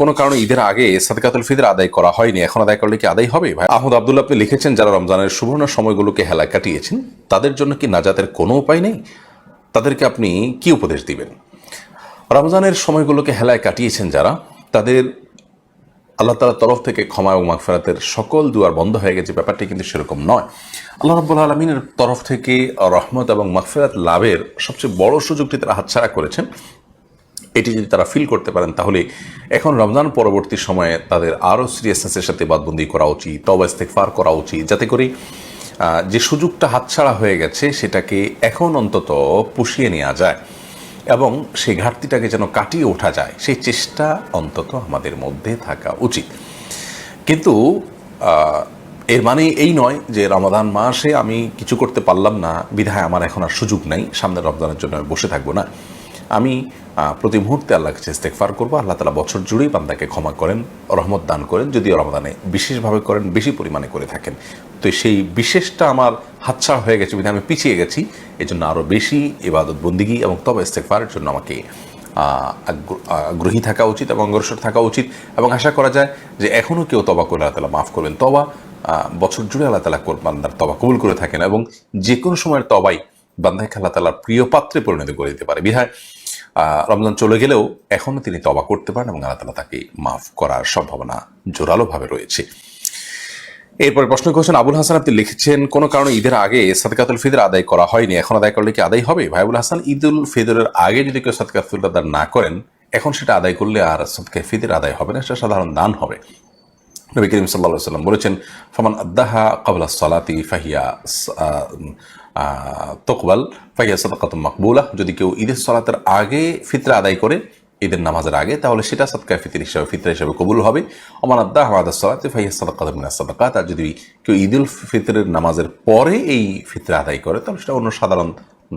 কোনো কারণে ঈদের আগে সাদকাতুল ফিতর আদায় করা হয়নি, এখন আদায় করলে কি আদায় হবে? ভাই, আহমদ আব্দুল্লাহ, আপনি লিখেছেন, যারা রমজানের সুবর্ণ সময়গুলোকে হেলায় কাটিয়েছেন, তাদের জন্য কি নাজাতের কোনো উপায় নেই? তাদেরকে আপনি কি উপদেশ দিবেন? রমজানের সময়গুলোকে হেলায় কাটিয়েছেন যারা, তাদের আল্লাহ তালার তরফ থেকে ক্ষমা এবং মাগফেরাতের সকল দুয়ার বন্ধ হয়ে গেছে, ব্যাপারটি কিন্তু সেরকম নয়। আল্লাহ রব্বুল আলমিনের তরফ থেকে রহমত এবং মাগফেরাত লাভের সবচেয়ে বড় সুযোগটি তারা হাতছাড়া করেছেন। এটি যদি তারা ফিল করতে পারেন, তাহলে এখন রমজান পরবর্তী সময়ে তাদের আরও সিরিয়াসনেসের সাথে বাদবন্দি করা উচিত তবা ইস্তেকফার করা উচিত, যাতে করে যে সুযোগটা হাতছাড়া হয়ে গেছে সেটাকে এখন অন্তত পুষিয়ে নেওয়া যায় এবং সেই ঘাটতিটাকে যেন কাটিয়ে ওঠা যায়, সেই চেষ্টা অন্তত আমাদের মধ্যে থাকা উচিত। কিন্তু এর মানে এই নয় যে রমাদান মাসে আমি কিছু করতে পারলাম না, বিধায় আমার এখন আর সুযোগ নাই সামনে রমজানের জন্য আমি বসে থাকব না। আমি প্রতি মুহূর্তে আল্লাহ কাছে ইস্তেকফার করব আল্লাহ তালা বছর জুড়েই বান্দাকে ক্ষমা করেন রহমত দান করেন যদিও রমাদানে বিশেষভাবে করেন বেশি পরিমাণে করে থাকেন। তো সেই বিশেষটা আমার হাতছাড়া হয়ে গেছে বিধায় আমি পিছিয়ে গেছি এই জন্য আরও বেশি ইবাদত বন্দিগি এবং তবে ইস্তেকফারের জন্য আমাকে আগ্রহী থাকা উচিত এবং অগ্রসর থাকা উচিত এবং আশা করা যায় যে এখনও কেউ তবা করে আল্লাহ তালা মাফ করবেন। তবা বছর জুড়ে আল্লাহ তালা বান্দার তবা কবুল করে থাকেন এবং যে কোনো সময়ের তবাই বান্দাকে আল্লাহ তালার প্রিয় পাত্রে পরিণত করে দিতে পারে। আহ, রমজান চলে গেলেও এখনও তিনি তবা করতে পারেন এবং আল্লাহ তাকে মাফ করার সম্ভাবনা জোরালোভাবে রয়েছে। এরপরে প্রশ্ন করেছেন, আবুল হাসান আপনি লিখেছেন, কোনো কারণে ঈদের আগে সাদকাতুল ফিতর আদায় করা হয়নি, এখন আদায় করলে কি আদায় হবে? ভাইবুল হাসান, ঈদুল ফিতরের আগে যদি কেউ সাদকাতুল আদায় না করেন, এখন সেটা আদায় করলে আর সাদকা ফিতর আদায় হবে না, সেটা সাধারণ দান হবে। নবী করিম সাল্লা সাল্লাম বলেছেন, ফমান আদাহা কবলা সালাতি ফাহিয়া তকবাল ফাহিয়া সাদাকাত মাকবুলা। যদি কেউ ঈদের সালাতের আগে ফিতরা আদায় করে, ঈদের নামাজের আগে, তাহলে সেটা সৎকার ফিতর হিসাবে, ফিতরা হিসাবে কবুল হবে। অমান আদা হামাদা সালাতে ফাহিয়া সাদাকাত মিনা সাদাকাত। আর যদি কেউ ঈদুল ফিতরের নামাজের পরে এই ফিতরা আদায় করে, তাহলে সেটা অন্য সাধারণ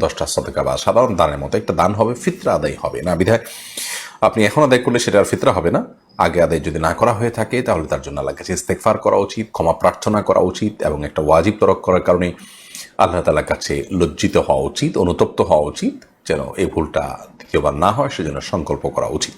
দশটা সদকা বা সাধারণ দানের মতো একটা দান হবে, ফিতরা আদায় হবে। না, বিধায় আপনি এখন আদায় করলে সেটা আর ফিতরা হবে না। আগে আদায় যদি না করা হয়ে থাকে, তাহলে তার জন্য আল্লাহ কাছে ইস্তেকফার করা উচিত, ক্ষমা প্রার্থনা করা উচিত এবং একটা ওয়াজিব তরক করার কারণে আল্লাহ তালার কাছে লজ্জিত হওয়া উচিত, অনুতপ্ত হওয়া উচিত, যেন এই ভুলটা দ্বিতীয়বার না হয়, সেজন্য সংকল্প করা উচিত।